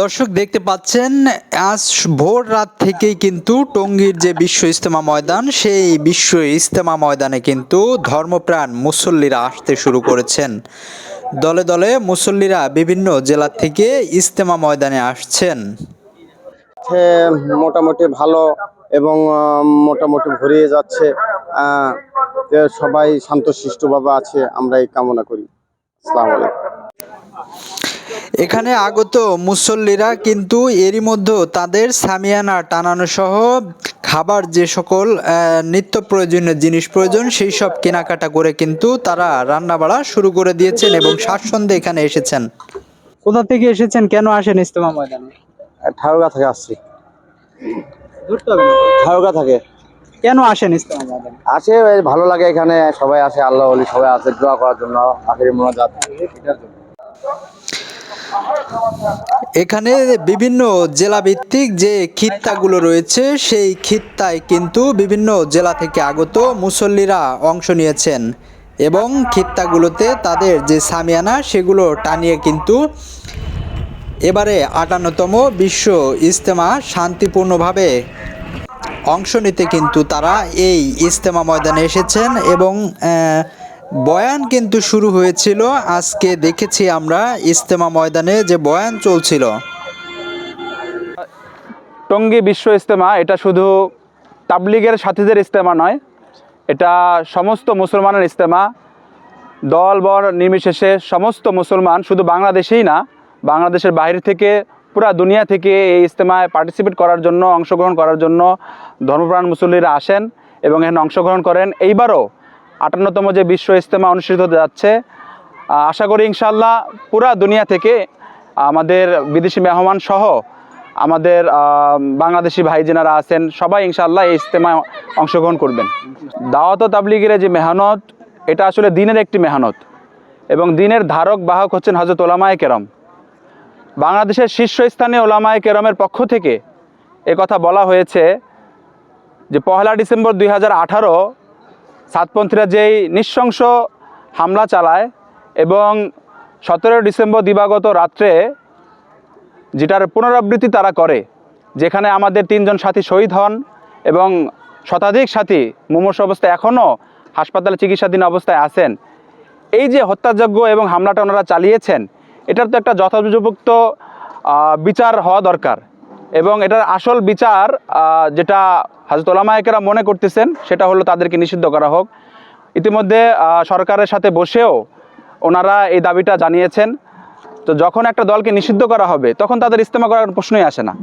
দর্শক দেখতে পাচ্ছেন, আজ ভোর রাত থেকেই কিন্তু টঙ্গীর যে বিশ্ব ইজতেমা ময়দান, সেই বিশ্ব ইজতেমা ময়দানে কিন্তু ধর্মপ্রাণ মুসল্লিরা আসতে শুরু করেছেন। দলে দলে মুসল্লিরা বিভিন্ন জেলা থেকে ইজতেমা ময়দানে আসছেন। মোটামুটি ভালো এবং মোটামুটি ভরিয়ে যাচ্ছে। সবাই শান্তশিষ্টভাবে আছে আমরা এই কামনা করি। আসসালামু আলাইকুম। এখানে আগত মুসল্লিরা কিন্তু এরই মধ্যে তাদের সামিয়ানা টানানো সহ খাবার যে সকল নিত্য প্রয়োজনীয় জিনিস প্রয়োজন সেই সব কেনাকাটা করে কিন্তু তারা রান্না বাড়া শুরু করে দিয়েছেন এবং স্বাচ্ছন্দ্যে এখানে এসেছেন। কোথা থেকে এসেছেন? কেন আসেন ইস্তেমা ময়দানে? থেকে আসছি। থেকে। কেন আসেন ইস্তেমা ময়দানে? আসে ভালো লাগে এখানে সবাই আসে আল্লাহ সবাই আসে দোয়া করার জন্য আখেরি মোনাজাত। এটার জন্য এখানে বিভিন্ন জেলা ভিত্তিক যে খিত্তাগুলো রয়েছে, সেই খিত্তায় কিন্তু বিভিন্ন জেলা থেকে আগত মুসল্লিরা অংশ নিয়েছেন এবং খিত্তাগুলোতে তাদের যে সামিয়ানা, সেগুলো টানিয়ে কিন্তু এবারে আটান্নতম বিশ্ব ইজতেমা শান্তিপূর্ণভাবে অংশ নিতে কিন্তু তারা এই ইজতেমা ময়দানে এসেছেন এবং বয়ান কিন্তু শুরু হয়েছিল। আজকে দেখেছি আমরা ইজতেমা ময়দানে যে বয়ান চলছিল। টঙ্গী বিশ্ব ইস্তেমা এটা শুধু তাবলিগের সাথীদের ইস্তেমা নয়, এটা সমস্ত মুসলমানের ইস্তেমা দল বর নির্বিশেষে সমস্ত মুসলমান, শুধু বাংলাদেশেই না, বাংলাদেশের বাইরে থেকে, পুরা দুনিয়া থেকে এই ইস্তেমায় পার্টিসিপেট করার জন্য, অংশগ্রহণ করার জন্য ধর্মপ্রাণ মুসল্লিরা আসেন এবং এখানে অংশগ্রহণ করেন। এইবারও আটান্নতম যে বিশ্ব ইজতেমা অনুষ্ঠিত হতে যাচ্ছে আশা করি ইনশাল্লাহ পুরা দুনিয়া থেকে আমাদের বিদেশি মেহমান সহ আমাদের বাংলাদেশি ভাই যেনারা আছেন, সবাই ইনশাল্লাহ এই ইজতেমায় অংশগ্রহণ করবেন। দাওয়াত তাবলিগের যে মেহনত, এটা আসলে দিনের একটি মেহনত এবং দিনের ধারক বাহক হচ্ছেন হজরত ওলামায় কেরম। বাংলাদেশের শীর্ষস্থানীয় ওলামায় কেরমের পক্ষ থেকে কথা বলা হয়েছে যে পহেলা ডিসেম্বর দুই হাজার আঠারো সাতপন্থীরা যেই নৃশংস হামলা চালায় এবং সতেরো ডিসেম্বর দিবাগত রাত্রে যেটার পুনরাবৃত্তি তারা করে যেখানে আমাদের তিনজন সাথী শহীদ হন এবং শতাধিক সাথী মুমূর্ষ অবস্থায় এখনও হাসপাতালে চিকিৎসাধীন অবস্থায় আছেন। এই যে হত্যাযজ্ঞ এবং হামলাটা ওনারা চালিয়েছেন এটার তো একটা যথোপযুক্ত আহ, বিচার হওয়া দরকার এবং এটার আসল বিচার যেটা হাজরত ওলামায়কেরা মনে করতেছেন, সেটা হলো তাদেরকে নিষিদ্ধ করা হোক। ইতিমধ্যে সরকারের সাথে বসেও ওনারা এই দাবিটা জানিয়েছেন। তো যখন একটা দলকে নিষিদ্ধ করা হবে, তখন তাদের ইস্তেমা করার প্রশ্নই আসে না।